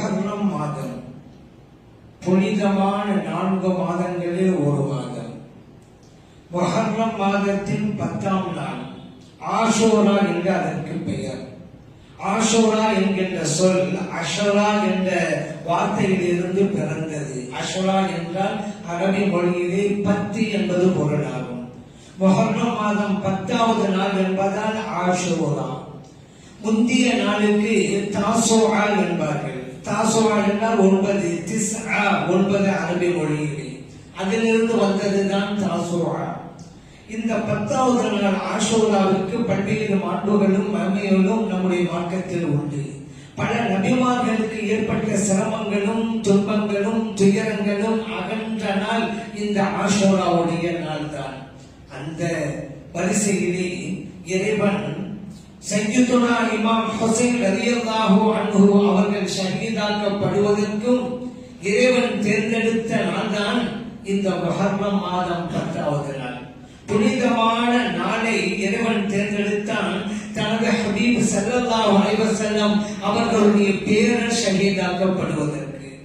முஹர்ரம் மாதம். புனிதமான நான்கு மாதங்களில் ஒரு மாதம். முஹர்ரம் மாதத்தின் பத்தாம் நாள். ஆஷோரா என்று அதற்கு பெயர். ஆஷோரா என்கின்ற சொல் அஷரா என்ற வார்த்தையிலிருந்து பிறந்தது. அஷரா என்றால் அரபி மொழியிலே பத்து என்பது பொருளாகும் முஹர்ரம் மாதம் பத்தாவது நாள் என்பதால் ஆஷோரா. முந்திய நாளுக்கு தாசோஆ என்பார்கள். தாசோஆ என்றால் ஒன்பது ஆ ஒன்பது அரபி மொழிகளில் அதிலிருந்து வந்ததுதான் தாசோஆ இந்த பத்தாவது நாள் ஆஷோராவுக்கு பல்வேறு மாண்புகளும் மகிமைகளும் நம்முடைய மார்க்கத்தில் உண்டு. பல நபிமார்களுக்கு ஏற்பட்ட சிரமங்களும் துன்பங்களும் துயரங்களும் அகன்ற நாள் இந்த ஆஷோராவுடைய நாள் தான் அந்த வரிசையிலே இறைவன் சையதுனா இமாம் ஹுசைன் ரலியல்லாஹு அன்ஹு அவர்கள் ஷஹீதாக்கப்படுவதற்கும் இறைவன் தேர்ந்தெடுத்த நாள்தான் இந்த முஹர்ரம் மாதம் பத்தாவது நாள். புனிதமான நாளை இறைவன் தேர்ந்தெடுத்தான் தனது ஹபீப் ஸல்லல்லாஹு அலைஹி வஸல்லம் அவர்களுடைய பேரர் ஷஹீதாக்கப்படுவதற்கு.